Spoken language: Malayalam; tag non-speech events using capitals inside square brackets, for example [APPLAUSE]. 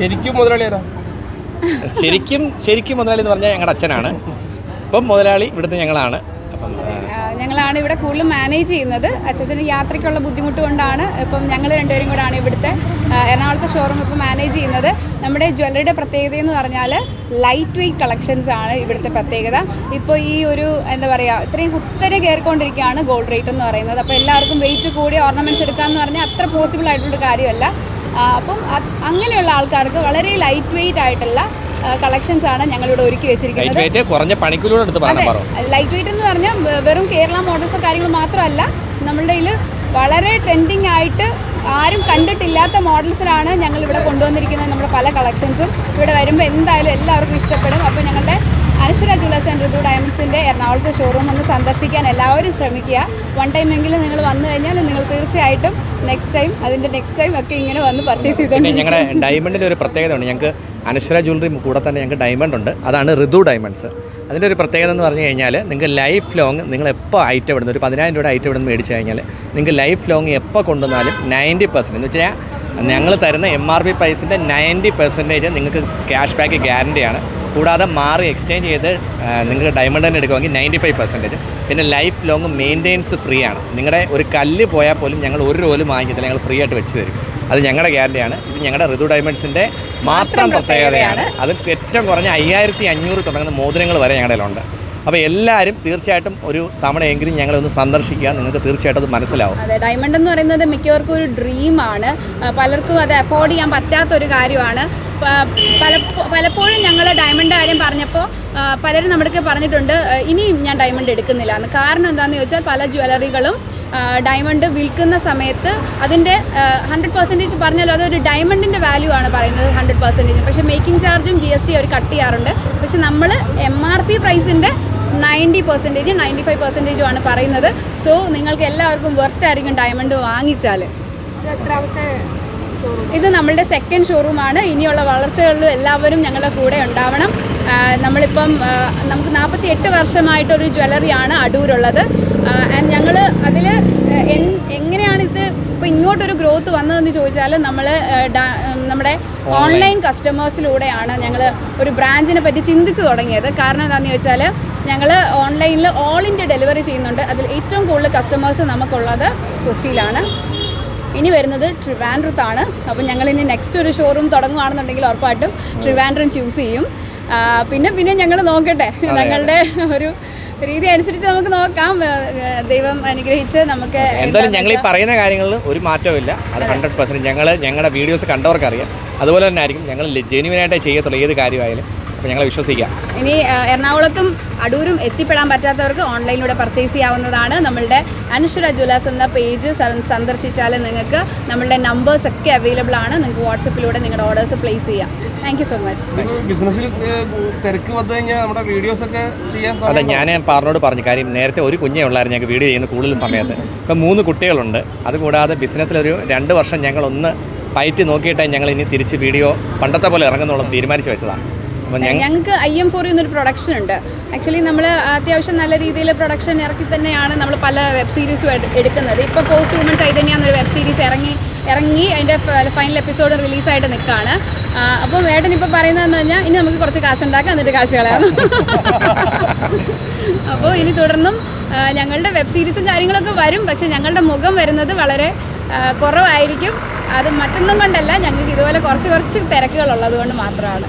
ശരിക്കും മുതലാളി ആരാ? ശരിക്കും ശരിക്കും മുതലാളി എന്ന് പറഞ്ഞാൽ ഞങ്ങളുടെ അച്ഛനാണ്. ഇപ്പം മുതലാളി ഇവിടുത്തെ ഞങ്ങളാണ്. അപ്പം ഞങ്ങളാണ് ഇവിടെ കൂടുതലും മാനേജ് ചെയ്യുന്നത്. അച്ഛച്ചന് യാത്രയ്ക്കുള്ള ബുദ്ധിമുട്ട് കൊണ്ടാണ് ഇപ്പം ഞങ്ങൾ രണ്ടുപേരും കൂടാണ് ഇവിടുത്തെ എറണാകുളത്തെ ഷോറൂം ഇപ്പം മാനേജ് ചെയ്യുന്നത്. നമ്മുടെ ജ്വല്ലറിയുടെ പ്രത്യേകത എന്ന് പറഞ്ഞാൽ ലൈറ്റ് വെയ്റ്റ് കളക്ഷൻസ് ആണ് ഇവിടുത്തെ പ്രത്യേകത. ഇപ്പോൾ ഈ ഒരു എന്താ പറയുക ഇത്രയും കുത്തനെ കയറിക്കൊണ്ടിരിക്കുകയാണ് ഗോൾഡ് റേറ്റ് എന്ന് പറയുന്നത്. അപ്പോൾ എല്ലാവർക്കും വെയിറ്റ് കൂടി ഓർണമെന്റ്സ് എടുക്കാമെന്ന് പറഞ്ഞാൽ അത്ര പോസിബിൾ ആയിട്ടുള്ളൊരു കാര്യമല്ല. അപ്പം അങ്ങനെയുള്ള ആൾക്കാർക്ക് വളരെ ലൈറ്റ് വെയിറ്റ് ആയിട്ടുള്ള കളക്ഷൻസ് ആണ് ഞങ്ങളിവിടെ ഒരുക്കി വെച്ചിരിക്കുന്നത്. കുറഞ്ഞ പണിക്കൂലിയോട് എടുത്ത് ലൈറ്റ് വെയിറ്റ് എന്ന് പറഞ്ഞാൽ വെറും കേരള മോഡൽസോ കാര്യങ്ങൾ മാത്രമല്ല നമ്മളുടെ ഇതിൽ വളരെ ട്രെൻഡിങ് ആയിട്ട് ആരും കണ്ടിട്ടില്ലാത്ത മോഡൽസിലാണ് ഞങ്ങൾ ഇവിടെ കൊണ്ടുവന്നിരിക്കുന്നത്. നമ്മുടെ പല കളക്ഷൻസും ഇവിടെ വരുമ്പോൾ എന്തായാലും എല്ലാവർക്കും ഇഷ്ടപ്പെടും. അപ്പോൾ ഞങ്ങളുടെ അനശ്വര ജുവലേഴ്സ് ആൻഡ് ഋതു ഡയമണ്ട്സിന്റെ എറണാകുളത്തെ ഷോറൂം ഒന്ന് സന്ദർശിക്കാൻ എല്ലാവരും ശ്രമിക്കുക. വൺ ടൈം എങ്കിലും നിങ്ങൾ വന്നു കഴിഞ്ഞാൽ നിങ്ങൾ തീർച്ചയായിട്ടും നെക്സ്റ്റ് ടൈം അതിന്റെ നെക്സ്റ്റ് ടൈം ഒക്കെ ഇങ്ങനെ വന്ന് പർച്ചേസ് ചെയ്തോണ്ട് ഞങ്ങളുടെ ഡയമണ്ടിന്റെ ഒരു പ്രത്യേകത ഉണ്ട്. ഞങ്ങൾക്ക് അനശ്വര ജ്വല്ലറി കൂടെ തന്നെ ഞങ്ങൾക്ക് ഡയമണ്ട് ഉണ്ട്. അതാണ് ഋതു ഡയമണ്ട്സ് അതിന്റെ ഒരു പ്രത്യേകത എന്ന് പറഞ്ഞു കഴിഞ്ഞാൽ നിങ്ങൾക്ക് ലൈഫ് ലോങ് നിങ്ങൾ എപ്പോൾ ഐറ്റം ഇടുന്ന? ഒരു പതിനായിരം രൂപയുടെ ഐറ്റം ഇടുന്ന മേടിച്ച് കഴിഞ്ഞാൽ നിങ്ങൾക്ക് ലൈഫ് ലോങ് എപ്പോൾ കൊണ്ടുവന്നാലും നയന്റി പെർസെന്റ് എന്ന് വെച്ചാൽ ഞങ്ങൾ തരുന്ന എം ആർ പി പ്രൈസിന്റെ നയന്റി പെർസെന്റേജ് നിങ്ങൾക്ക് ക്യാഷ് ബാക്ക് ഗ്യാരണ്ടിയാണ് കൂടാതെ മാറി എക്സ്ചേഞ്ച് ചെയ്ത് നിങ്ങൾ നിങ്ങൾക്ക് ഡയമണ്ട് തന്നെ എടുക്കുമെങ്കിൽ നയന്റി ഫൈവ് പെർസെന്റേജ് പിന്നെ ലൈഫ് ലോങ് മെയിന്റെനൻസ് ഫ്രീ ആണ്. നിങ്ങളുടെ ഒരു കല്ല് പോയാൽ പോലും ഞങ്ങൾ ഒരു റോലും വാങ്ങിക്കത്തില്ല. ഞങ്ങൾ ഫ്രീ ആയിട്ട് വെച്ച് തരും. അത് ഞങ്ങളുടെ ഗ്യാരണ്ടിയാണ് ഇത് ഞങ്ങളുടെ ഋതു ഡയമണ്ട്സിന്റെ മാത്രം പ്രത്യേകതയാണ്. അത് ഏറ്റവും കുറഞ്ഞ അയ്യായിരത്തി അഞ്ഞൂറ് തുടങ്ങുന്ന മോതിരങ്ങൾ വരെ ഞങ്ങളുടെ കയ്യിലുണ്ട്. അപ്പോൾ എല്ലാവരും തീർച്ചയായിട്ടും ഒരു തവണയെങ്കിലും ഞങ്ങളെ ഒന്ന് സന്ദർശിക്കുക. നിങ്ങൾക്ക് തീർച്ചയായിട്ടും അത് മനസ്സിലാവും. അതെ ഡയമണ്ട് എന്ന് പറയുന്നത് മിക്കവർക്കും ഒരു ഡ്രീമാണ് പലർക്കും അത് അഫോർഡ് ചെയ്യാൻ പറ്റാത്ത ഒരു കാര്യമാണ്. പ- പലപ്പോ- പലപ്പോഴും ഞങ്ങൾ ഡയമണ്ട് കാര്യം പറഞ്ഞപ്പോൾ പലരും നമ്മുടെ പറഞ്ഞിട്ടുണ്ട് ഇനിയും ഞാൻ ഡയമണ്ട് എടുക്കുന്നില്ല എന്ന്. കാരണം എന്താണെന്ന് ചോദിച്ചാൽ പല ജ്വല്ലറികളും ഡയമണ്ട് വിൽക്കുന്ന സമയത്ത് അതിന്റെ ഹൺഡ്രഡ് പെർസെന്റേജ് പറഞ്ഞാലും അതൊരു ഡയമണ്ടിന്റെ വാല്യൂ ആണ് പറയുന്നത് ഹൺഡ്രഡ് പെർസെന്റേജ് പക്ഷേ മേക്കിംഗ് ചാർജും ജി എസ് ടി അവർ കട്ട് ചെയ്യാറുണ്ട്. പക്ഷെ നമ്മൾ എം ആർ പി പ്രൈസിന്റെ നയന്റി പെർസെന്റേജ് നയന്റി ഫൈവ് പെർസെന്റേജും ആണ് പറയുന്നത്. സോ നിങ്ങൾക്ക് എല്ലാവർക്കും വെർത്ത് ആയിരിക്കും ഡയമണ്ട് വാങ്ങിച്ചാൽ ഇത് നമ്മളുടെ സെക്കൻഡ് ഷോറൂമാണ് ഇനിയുള്ള വളർച്ചകളിലും എല്ലാവരും ഞങ്ങളുടെ കൂടെ ഉണ്ടാവണം. നമ്മളിപ്പം നമുക്ക് നാൽപ്പത്തി എട്ട് വർഷമായിട്ടൊരു ജ്വല്ലറിയാണ് അടൂരുള്ളത്. ആൻഡ് ഞങ്ങൾ അതിൽ എങ്ങനെയാണ് ഇത് ഇപ്പോൾ ഇങ്ങോട്ടൊരു ഗ്രോത്ത് വന്നതെന്ന് ചോദിച്ചാൽ നമ്മൾ നമ്മുടെ ഓൺലൈൻ കസ്റ്റമേഴ്സിലൂടെയാണ് ഞങ്ങൾ ഒരു ബ്രാഞ്ചിനെ പറ്റി ചിന്തിച്ചു തുടങ്ങിയത്. കാരണം എന്താണെന്ന് ചോദിച്ചാൽ ഞങ്ങൾ ഓൺലൈനിൽ ഓൾ ഇന്ത്യ ഡെലിവറി ചെയ്യുന്നുണ്ട്. അതിൽ ഏറ്റവും കൂടുതൽ കസ്റ്റമേഴ്സ് നമുക്കുള്ളത് കൊച്ചിയിലാണ്. ഇനി വരുന്നത് ട്രിവാൻഡ്രത്താണ്. അപ്പോൾ ഞങ്ങൾ ഇനി നെക്സ്റ്റ് ഒരു ഷോറൂം തുടങ്ങുകയാണെന്നുണ്ടെങ്കിൽ ഉറപ്പായിട്ടും ട്രിവാൻഡ്രം ചൂസ് ചെയ്യും. പിന്നെ പിന്നെ ഞങ്ങൾ നോക്കട്ടെ. ഞങ്ങളുടെ ഒരു രീതി അനുസരിച്ച് നമുക്ക് നോക്കാം. ദൈവം അനുഗ്രഹിച്ച് നമുക്ക് എന്തായാലും ഞങ്ങൾ ഈ പറയുന്ന കാര്യങ്ങളിൽ ഒരു മാറ്റവും ഇല്ല. അത് ഹൺഡ്രഡ് പെർസെന്റ് ഞങ്ങൾ ഞങ്ങളുടെ വീഡിയോസ് കണ്ടവർക്കറിയാം. അതുപോലെ തന്നെ ആയിരിക്കും ഞങ്ങൾ ജെന്യുവനായിട്ടേ ചെയ്യത്തുള്ളൂ. ഏത് കാര്യമായാലും. അപ്പോൾ ഞങ്ങൾ വിശ്വസിക്കാം. ഇനി എറണാകുളത്തും അടൂരും എത്തിപ്പെടാൻ പറ്റാത്തവർക്ക് ഓൺലൈനിലൂടെ പർച്ചേസ് ചെയ്യാവുന്നതാണ്. നമ്മളുടെ അനുശ്വര ജ്വല്ലേഴ്സ് എന്ന പേജ് സന്ദർശിച്ചാൽ നിങ്ങൾക്ക് നമ്മളുടെ നമ്പേഴ്സ് ഒക്കെ അവൈലബിൾ ആണ്. നിങ്ങൾക്ക് വാട്സപ്പിലൂടെ നിങ്ങളുടെ ഓർഡേഴ്സ് പ്ലേസ് ചെയ്യാം. താങ്ക് യു സോ മച്ച് ബിസിനസ്സിൽ തിരക്ക് വന്നു കഴിഞ്ഞാൽ നമ്മുടെ വീഡിയോസ് ഒക്കെ ചെയ്യാൻ അതെ ഞാൻ പാറിനോട് പറഞ്ഞു കാര്യം നേരത്തെ ഒരു കുഞ്ഞേ ഉള്ളായിരുന്നു ഞങ്ങൾക്ക് വീഡിയോ ചെയ്യുന്ന കൂടുതൽ സമയത്ത്. ഇപ്പം മൂന്ന് കുട്ടികളുണ്ട്. അതുകൂടാതെ ബിസിനസ്സിലൊരു രണ്ട് വർഷം ഞങ്ങളൊന്ന് പയറ്റി നോക്കിയിട്ടേ ഞങ്ങൾ ഇനി തിരിച്ച് വീഡിയോ പണ്ടത്തെ പോലെ ഇറങ്ങുന്നുള്ളൂ തീരുമാനിച്ചു വെച്ചതാണ്. ഞങ്ങൾക്ക് ഐ എം ഫോർ എന്നൊരു പ്രൊഡക്ഷൻ ഉണ്ട്. ആക്ച്വലി നമ്മൾ അത്യാവശ്യം നല്ല രീതിയിൽ പ്രൊഡക്ഷൻ ഇറക്കി തന്നെയാണ് നമ്മൾ പല വെബ് സീരീസും എടുക്കുന്നത്. ഇപ്പോൾ പോസ്റ്റ് വുമൺ ചൈതന്യ എന്നൊരു വെബ് സീരീസ് ഇറങ്ങി ഇറങ്ങി അതിന്റെ ഫൈനൽ എപ്പിസോഡ് റിലീസായിട്ട് നിൽക്കുകയാണ് അപ്പോൾ വേടൻ ഇപ്പോൾ പറയുന്നതെന്ന് പറഞ്ഞാൽ ഇനി നമുക്ക് കുറച്ച് കാശ് ഉണ്ടാക്കാം എന്നിട്ട് കാശ് കളയാം. [LAUGHS] അപ്പോൾ ഇനി തുടർന്നും ഞങ്ങളുടെ വെബ് സീരീസും കാര്യങ്ങളൊക്കെ വരും. പക്ഷെ ഞങ്ങളുടെ മുഖം വരുന്നത് വളരെ കുറവായിരിക്കും. അത് മറ്റൊന്നും കൊണ്ടല്ല ഞങ്ങൾക്ക് ഇതുപോലെ കുറച്ച് കുറച്ച് തിരക്കുകൾ ഉള്ളത് കൊണ്ട് മാത്രമാണ്.